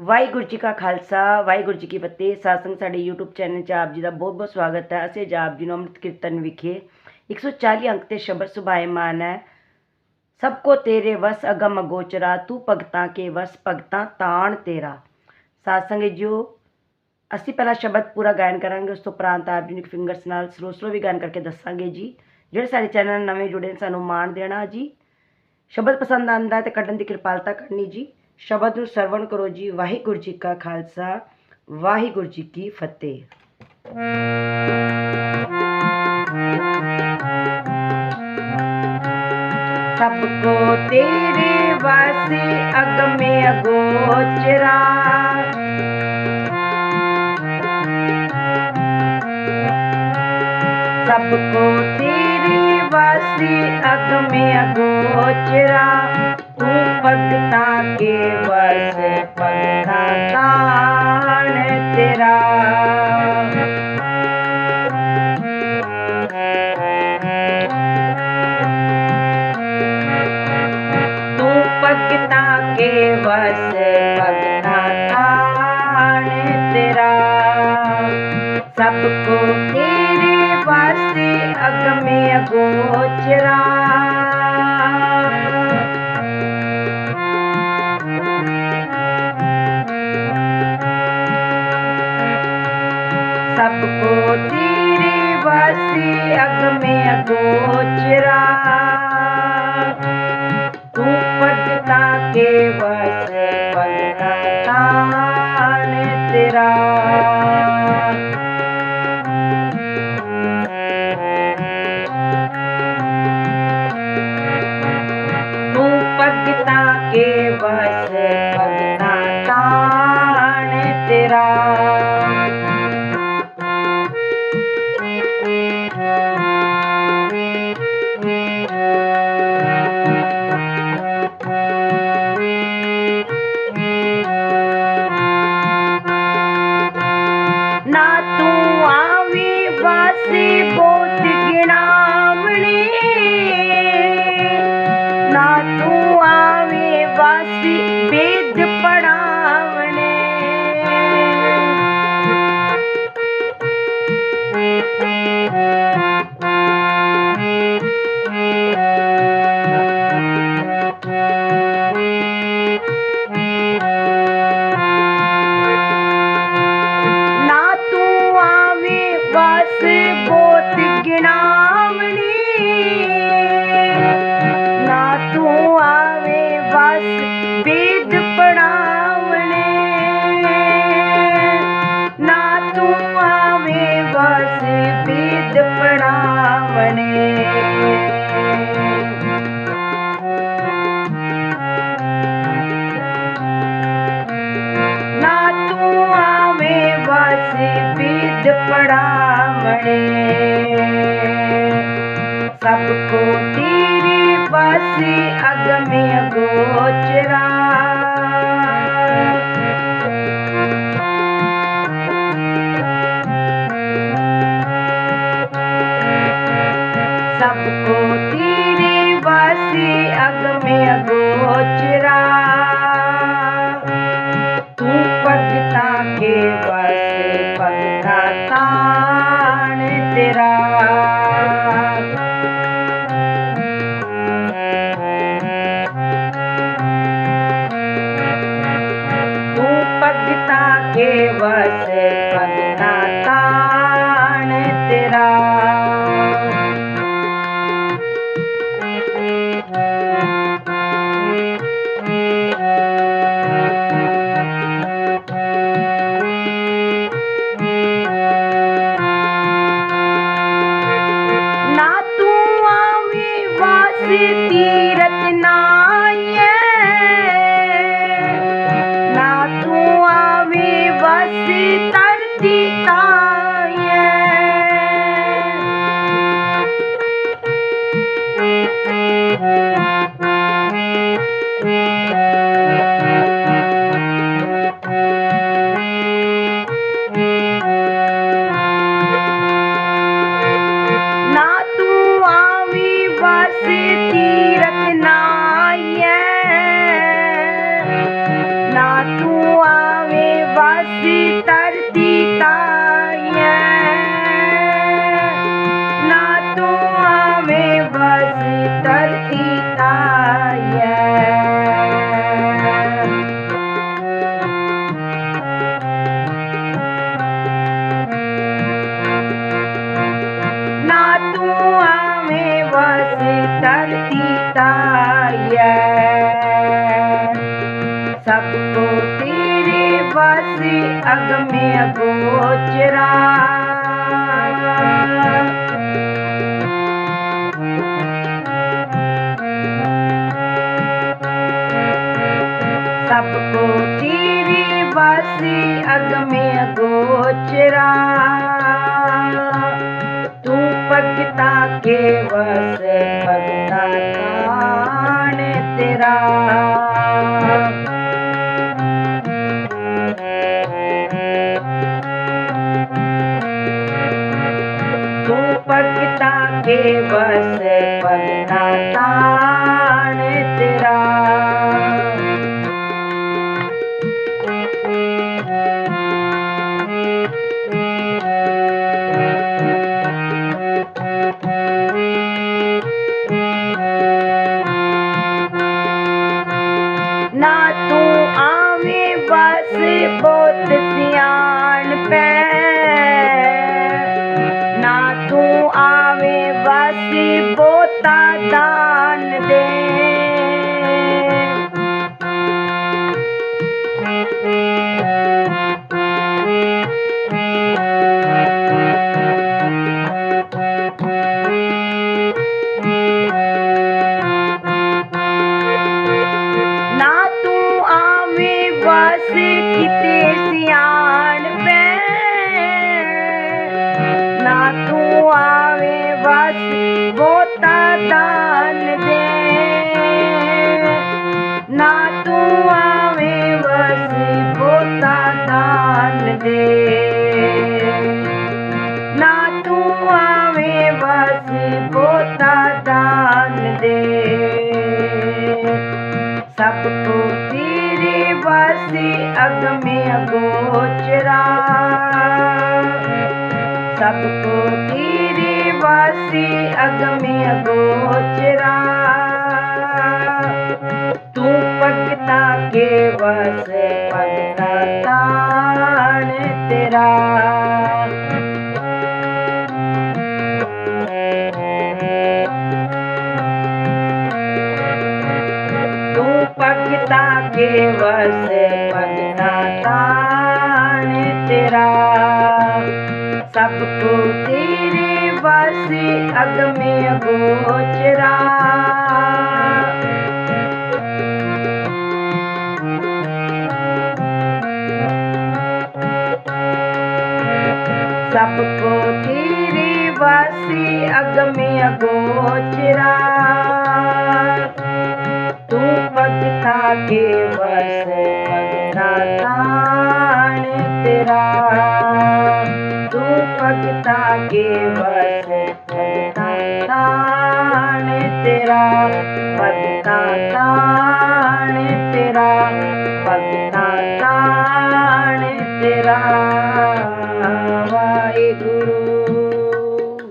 ਵਾਹਿਗੁਰੂ ਜੀ ਕਾ ਖਾਲਸਾ, ਵਾਹਿਗੁਰੂ ਜੀ ਕੀ ਫਤਿਹ। ਸਾਸੰਗ ਸਾਡੇ YouTube channel 'ਚ ਆਪ ਜੀ ਦਾ ਬਹੁਤ-ਬਹੁਤ ਸਵਾਗਤ ਹੈ। ਅਸੀਂ ਅੱਜ ਆਪ ਜੀ ਨੂੰ ਅੰਮ੍ਰਿਤ ਕੀਰਤਨ ਵਿਖੇ 140 ਅੰਕ ਤੇ ਸ਼ਬਦ ਸੁਭਾਇਮਾਨ ਹੈ। ਸਭ ਕੋ ਤੇਰੇ ਵਸ ਅਗਮ ਅਗੋਚਰਾ ਤੂੰ ਭਗਤਾਂ ਕੇ ਵਸ, ਭਗਤਾਂ ਤਾਣ ਤੇਰਾ। ਸਾਸੰਗ ਜੀਓ, ਅਸੀਂ ਪਹਿਲਾ ਸ਼ਬਦ ਪੂਰਾ ਗਾਇਨ ਕਰਾਂਗੇ, ਉਸ ਤੋਂ ਉਪਰੰਤ ਆਪ ਜੀ ਨੂੰ ਫਿੰਗਰਸ ਨਾਲ ਸਲੋ ਸਲੋ ਵੀ ਗਾਇਨ ਕਰਕੇ ਦੱਸਾਂਗੇ ਜੀ। ਜਿਹੜੇ ਸਾਡੇ ਚੈਨਲ ਨਵੇਂ ਜੁੜੇ ਨੇ, ਸਾਨੂੰ ਮਾਣ ਦੇਣਾ ਜੀ। ਸ਼ਬਦ ਪਸੰਦ ਆਂਦਾ ਹੈ ਤੇ ਕੱਢਣ ਦੀ ਕਿਰਪਾਲਤਾ ਕਰਨੀ ਜੀ। ਸ਼ਬਦ ਨੂੰ ਸਰਵਣ ਕਰੋ ਜੀ ਵਾਹਿਗੁਰੂ ਜੀ ਕਾ ਖਾਲਸਾ ਵਾਹਿਗੁਰੂ ਜੀ ਕੀ ਫਤਿਹ ਸਭ ਕੋ ਤੇਰੇ ਵਾਸੇ ਅਗਮੇ ਅਗੋਚਰਾ ਸਭ ਕੋ ਤੇਰੇ ਵਾਸੇ ਅਗਮੇ ਅਗੋਚਰਾ भक्ता के बस पंखा तान तेरा। तू भक्ता के बस पंखा तान तेरा। सबको तेरे बस अग में अगोचरा में अगोचरा तू पटता के बस पलटान तेरा। तू पटता के बस पलटान तेरा। सबको तेरे पास अगम गोच सबको तेरे बस अग में अगोचरा सबको तेरे बस अग में अगोचरा तू भगता के बस भगता ना अग में अगोचरा सबको तेरे बस अग में तू भगता के बस भगता तान तेरा। तू भगता के बस तान तेरा। सबको तेरे बस अग में अगोचरा सबको तेरे बस अग में अगोचरा तू भगता के बस ताण तेरा। रूपकता के बस ताण तेरा। पत्ता ताण तेरा पत्ता ताण तेरा। वाहे गुरु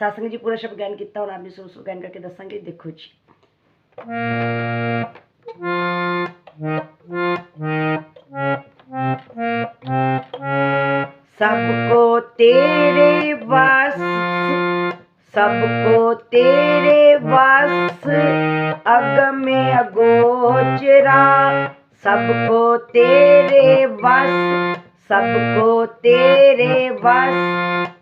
सासंग जी पूरा शब्द ज्ञान कितना और आप भी सुर ज्ञान करके दसागे, देखो जी। Thank you. सबको तेरे बस सबको तेरे बस अग में अगोचरा, सबको तेरे बस सबको तेरे बस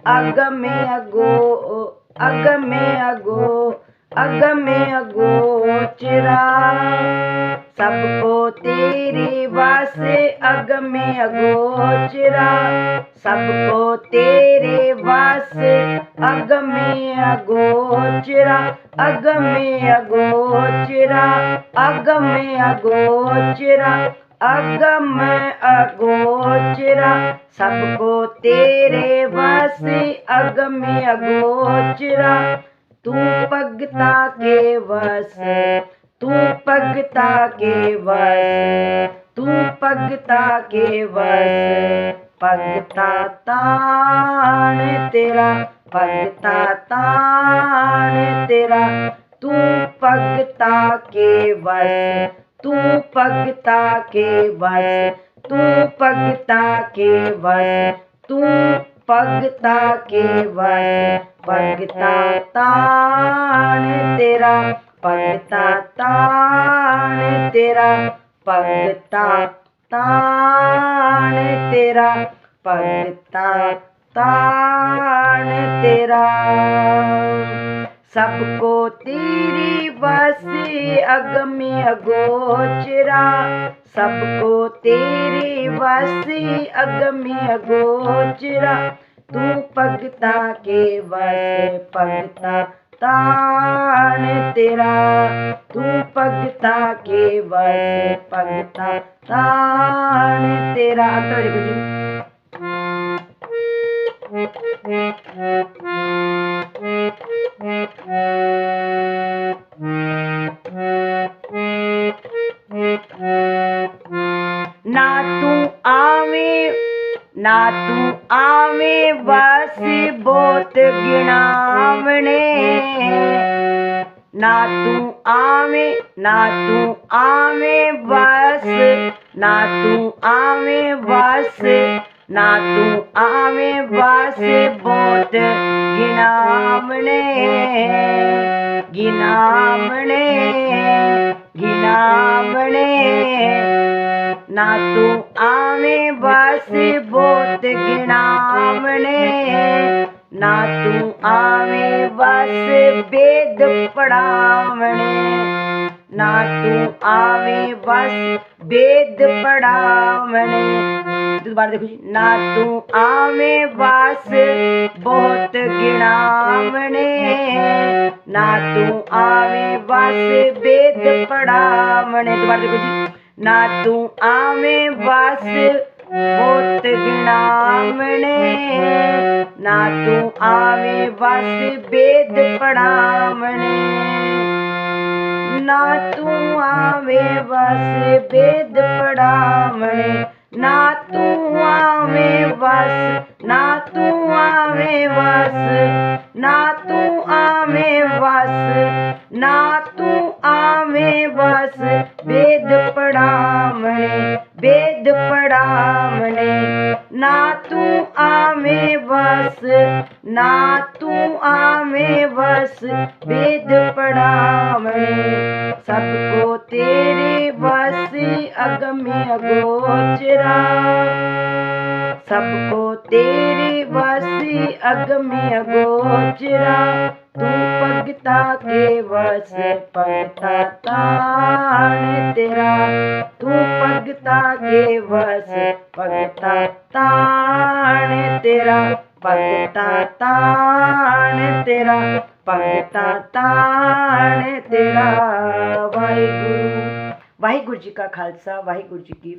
अग में अगो, अग में अगो, अग में अगोचरा। सबको तेरे बस अग में अगोचरा। सबको तेरे बस अग में अगोचरा। अग में अगोचरा। अग में अगोचरा। अग में अगोचरा। सबको तेरे बस अग में अगोचरा। तू पगता के बस तू पगता के वस तू पगता के वस पगता तान तेरा, पगता तान तेरा, तू पगता के वस तू पगता के वस तू पगता के वस तू पगता के वस पगता तान तेरा पगता तान तेरा, पगता तान तेरा, पगता तान तेरा। सबको तेरी बसी अग में अगोचरा, सबको तेरी बसी अग में अगोचरा। तू पगता के बस, पगता तान तेरा, तू पगता के बस पगता तान तेरा तो ना तू आवे, ना तू आवे बस बोत गिनावने ना तू आवे ना तू आवे बस ना तू आवे बस ना तू आवे बस बोत गिनावने गिनामणे गिनावने ना तू ਆਵੇਂ ਬਸ ਬੋਤ ਗਿਣਾਵਣੇ ਨਾ। ਤੂੰ ਆਵੇਂ ਬਸ ਬੇਦ ਪੜਾਵਣੇ ਨਾ। ਤੂੰ ਆਵੇਂ ਬਸ ਬੇਦ ਪੜਾਵਣੇ ਦੁਬਾਰਾ ਦੇਖੋ ਜੀ, ਨਾ ਤੂੰ ਆਵੇਂ ਬਸ ਬਹੁਤ ਗਿਣਾਵਣੇ ਨਾ। ਤੂੰ ਆਵੇਂ ਬਸ ਬੇਦ ਪੜਾਵਣੇ ਦੁਬਾਰਾ ਦੇਖੋ ਜੀ ਨਾ ਤੂੰ ਆਵੇਂ ਬਸ ਬਹੁਤ ਗਿਣਾਵਣੇ ਨਾ ਤੂੰ ਆਵੇਂ ਬਸ ਬੇਦ ਪੜਾਵਣੇ। ਨਾ ਤੂੰ ਆਵੇਂ ਬਸ ਬੇਦ ਪੜਾਵਣੇ। ਨਾ ਤੂੰ ਆਵੇਂ ਵਸ ਨਾ ਤੂੰ ਆਵੇਂ ਵਸ ਨਾ ਤੂੰ ਆਵੇਂ ਵਸ ਨਾ ਤੂੰ ਆਵੇਂ ਵਸ वेद पढ़ामणे वेद पढ़ामणे ना तू आमे बस, ना तू आमे बस, वेद पढ़ामणे सबको तेरे बस अगम्य गोचरा। सबको अगम्य गोचरा, तू पगता के वश पगता तान तेरा। तू पगता के वश पगता तान तेरा, पगता तान तेरा, पगता तान तेरा। वाहिगुरु वाहिगुरु जी का खालसा, वाहिगुरु जी की